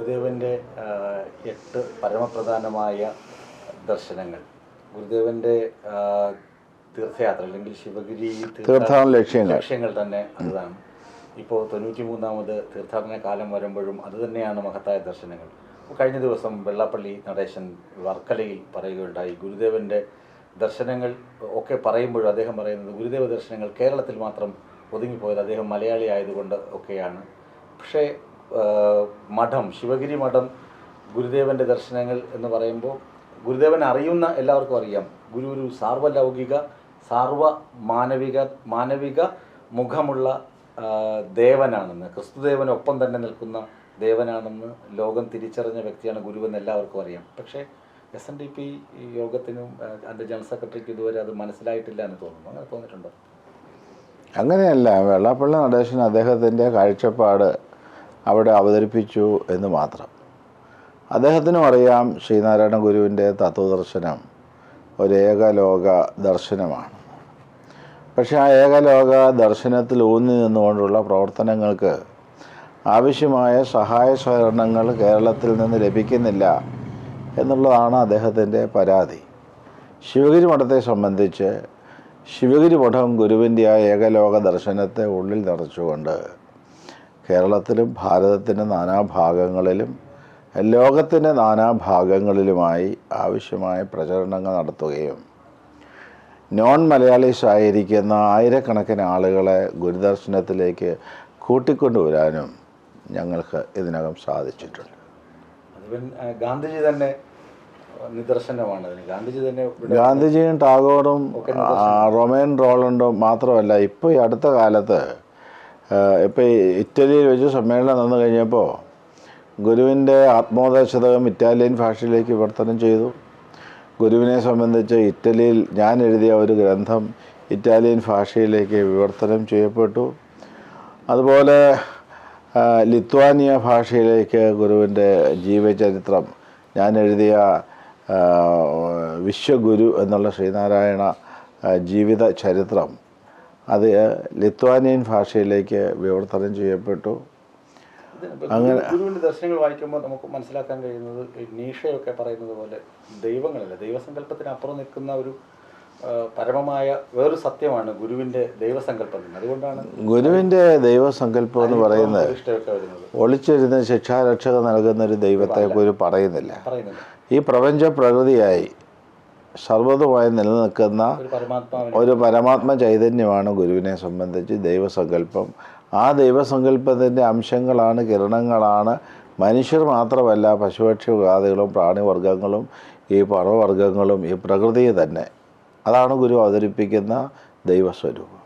ഗുരുദേവന്റെ എട്ട് പരമപ്രധാനമായ ദർശനങ്ങൾ. ഗുരുദേവന്റെ തീർത്ഥയാത്ര അല്ലെങ്കിൽ ശിവഗിരി തീർത്ഥാടന ലക്ഷ്യങ്ങൾ. ലക്ഷ്യങ്ങൾ തന്നെ അതാണ്. ഇപ്പോൾ തൊണ്ണൂറ്റി മൂന്നാമത് തീർത്ഥാടന കാലം വരുമ്പോഴും അത് തന്നെയാണ് മഹത്തായ ദർശനങ്ങൾ. കഴിഞ്ഞ ദിവസം വെള്ളാപ്പള്ളി നടേശൻ വർക്കലയിൽ പറയുകയുണ്ടായി ഗുരുദേവന്റെ ദർശനങ്ങൾ ഒക്കെ പറയുമ്പോഴും അദ്ദേഹം പറയുന്നത് ഗുരുദേവ ദർശനങ്ങൾ കേരളത്തിൽ മാത്രം ഒതുങ്ങിപ്പോയത് അദ്ദേഹം മലയാളി ആയതുകൊണ്ട് ഒക്കെയാണ്. പക്ഷേ മഠം ശിവഗിരി മഠം ഗുരുദേവന്റെ ദർശനങ്ങൾ എന്ന് പറയുമ്പോൾ ഗുരുദേവൻ അറിയുന്ന എല്ലാവർക്കും അറിയാം. ഗുരു ഒരു സാർവലൗകിക സാർവ മാനവിക മാനവിക മുഖമുള്ള ദേവനാണെന്ന് ക്രിസ്തുദേവനൊപ്പം തന്നെ നിൽക്കുന്ന ദേവനാണെന്ന് ലോകം തിരിച്ചറിഞ്ഞ വ്യക്തിയാണ് ഗുരുവെന്ന് എല്ലാവർക്കും അറിയാം. പക്ഷേ എസ് എൻ ഡി പി യോഗത്തിനും അതിന്റെ ജനറൽ സെക്രട്ടറിക്ക് ഇതുവരെ അത് മനസ്സിലായിട്ടില്ല എന്ന് തോന്നുന്നു. അങ്ങനെ തോന്നിയിട്ടുണ്ടോ? അങ്ങനെയല്ല. വെള്ളാപ്പള്ളി നടേശൻ അദ്ദേഹത്തിന്റെ കാഴ്ചപ്പാട് അവിടെ അവതരിപ്പിച്ചു എന്ന് മാത്രം. അദ്ദേഹത്തിനും അറിയാം ശ്രീനാരായണ ഗുരുവിന്റെ തത്വദർശനം ഒരു ഏകലോക ദർശനമാണ്. പക്ഷേ ആ ഏകലോക ദർശനത്തിൽ ഊന്നി നിന്നുകൊണ്ടുള്ള പ്രവർത്തനങ്ങൾക്ക് ആവശ്യമായ സഹായ സഹകരണങ്ങൾ കേരളത്തിൽ നിന്ന് ലഭിക്കുന്നില്ല എന്നുള്ളതാണ് അദ്ദേഹത്തിന്റെ പരാതി. ശിവഗിരി മഠത്തെ സംബന്ധിച്ച് ശിവഗിരി മഠം ഗുരുവിന്റെ ആ ഏകലോക ദർശനത്തെ ഉള്ളിൽ നിറച്ചുകൊണ്ട് കേരളത്തിലും ഭാരതത്തിന്റെ നാനാഭാഗങ്ങളിലും ലോകത്തിന്റെ നാനാഭാഗങ്ങളിലുമായി ആവശ്യമായ പ്രചരണങ്ങൾ നടത്തുകയും നോൺ മലയാളീസ് ആയിരിക്കുന്ന ആയിരക്കണക്കിന് ആളുകളെ ഗുരുദർശനത്തിലേക്ക് കൂട്ടിക്കൊണ്ടുവരാനും ഞങ്ങൾക്ക് ഇതിനകം സാധിച്ചിട്ടുണ്ട്. ഗാന്ധിജി തന്നെ നിദർശനമാണ്. ഗാന്ധിജി തന്നെ ഗാന്ധിജിയും ടാഗോറും റൊമേൻ റോളണ്ടും മാത്രമല്ല ഇപ്പോൾ ഈ അടുത്ത കാലത്ത് ഇപ്പോൾ ഇറ്റലിയിൽ വെച്ച് സമ്മേളനം നടന്നു കഴിഞ്ഞപ്പോൾ ഗുരുവിന്റെ ആത്മോദശതകം ഇറ്റാലിയൻ ഭാഷയിലേക്ക് വിവർത്തനം ചെയ്തു. ഗുരുവിനെ സംബന്ധിച്ച് ഇറ്റലിയിൽ ഞാൻ എഴുതിയ ഒരു ഗ്രന്ഥം ഇറ്റാലിയൻ ഭാഷയിലേക്ക് വിവർത്തനം ചെയ്യപ്പെട്ടു. അതുപോലെ ലിത്വാനിയ ഭാഷയിലേക്ക് ഗുരുവിന്റെ ജീവചരിത്രം ഞാൻ എഴുതിയ വിശ്വഗുരു എന്നുള്ള ശ്രീനാരായണ ജീവിത ചരിത്രം അത് ലിത്വാനിയൻ ഭാഷയിലേക്ക് വിവർത്തനം ചെയ്യപ്പെട്ടു. അങ്ങനെ ദർശനങ്ങൾ വായിക്കുമ്പോൾ നമുക്ക് മനസ്സിലാക്കാൻ കഴിയുന്നത് നീഷയൊക്കെ പറയുന്നത് പോലെ ദൈവങ്ങളല്ല. ദൈവസങ്കല്പത്തിന് അപ്പുറം നിൽക്കുന്ന ഒരു പരമമായ വേറൊരു സത്യമാണ് ഗുരുവിന്റെ ദൈവസങ്കല്പം അതുകൊണ്ടാണ് ഗുരുവിന്റെ ദൈവസങ്കല്പം എന്ന് പറയുന്നത് ഒളിച്ചിരുന്ന് ശിക്ഷാരക്ഷക നൽകുന്ന ഒരു ദൈവത്തെ ഗുരു പറയുന്നില്ല. ഈ പ്രപഞ്ച പ്രകൃതിയായി സർവതുമായി നിലനിൽക്കുന്ന ഒരു പരമാത്മ ചൈതന്യമാണ് ഗുരുവിനെ സംബന്ധിച്ച് ദൈവസങ്കല്പം. ആ ദൈവസങ്കല്പത്തിന്റെ അംശങ്ങളാണ് കിരണങ്ങളാണ് മനുഷ്യർ മാത്രമല്ല പശുപക്ഷികാദികളും പ്രാണിവർഗങ്ങളും ഈ പർവവർഗങ്ങളും ഈ പ്രകൃതിയെ തന്നെ. അതാണ് ഗുരു അവതരിപ്പിക്കുന്ന ദൈവസ്വരൂപം.